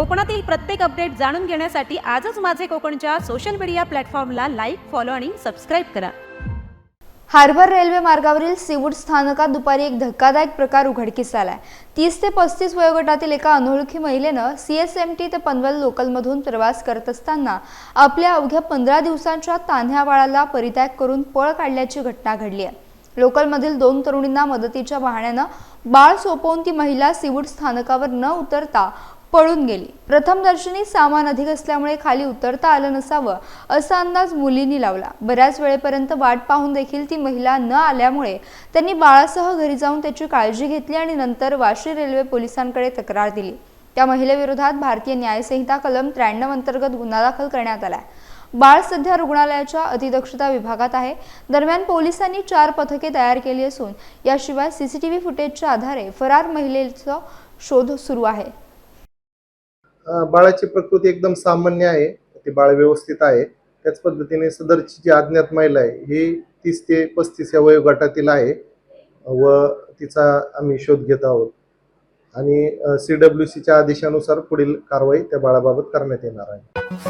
कोकणातील प्रत्येक अपडेट जाणून घेण्यासाठी आजच माझे कोकणच्या सोशल मीडिया प्लॅटफॉर्मला लाईक फॉलो आणि सबस्क्राईब करा. हार्बर रेल्वे मार्गावरील सीवूड स्थानकात दुपारी एक धक्कादायक प्रकार उघडकीस आलाय. तीस ते पस्तीस वयोगटातील एका अनोळखी महिलेनं सी एस एम टी ते पनवेल लोकलमधून प्रवास करत असताना आपल्या अवघ्या पंधरा दिवसांच्या तान्ह्या बाळाला परित्याग करून पळ काढल्याची घटना घडली आहे. लोकलमधील दोन तरुणींना मदतीच्या बहाण्यानं बाळ सोपवून ती महिला सीवूड स्थानकावर न उतरता पळून गेली. प्रथमदर्शनी सामान अधिक असल्यामुळे खाली उतरता आलं नसावं असा अंदाज मुलींनी लावला. बऱ्याच वेळेपर्यंत वाट पाहून देखील ती महिला न आल्यामुळे त्यांनी बाळासह घरी जाऊन त्याची काळजी घेतली आणि नंतर वाशी रेल्वे पोलिसांकडे तक्रार दिली. त्या महिलेविरोधात भारतीय न्यायसंहिता कलम त्र्याण्णव अंतर्गत गुन्हा दाखल करण्यात आलाय. बाळ सध्या रुग्णालयाच्या अतिदक्षता विभागात आहे. दरम्यान पोलिसांनी चार पथके तयार केली असून याशिवाय सीसीटीव्ही फुटेजच्या आधारे फरार महिलेचा शोध सुरू आहे. बाळाची प्रकृती एकदम सामान्य आहे. ते बाळ व्यवस्थित आहे. त्याच पद्धतीने सदरची जी अज्ञात महिला आहे ही तीस ते पस्तीस या वयोगटातील आहे व तिचा आम्ही शोध घेत आहोत. आणि सी डब्ल्यू सीच्या आदेशानुसार पुढील कारवाई त्या बाळाबाबत करण्यात येणार आहे.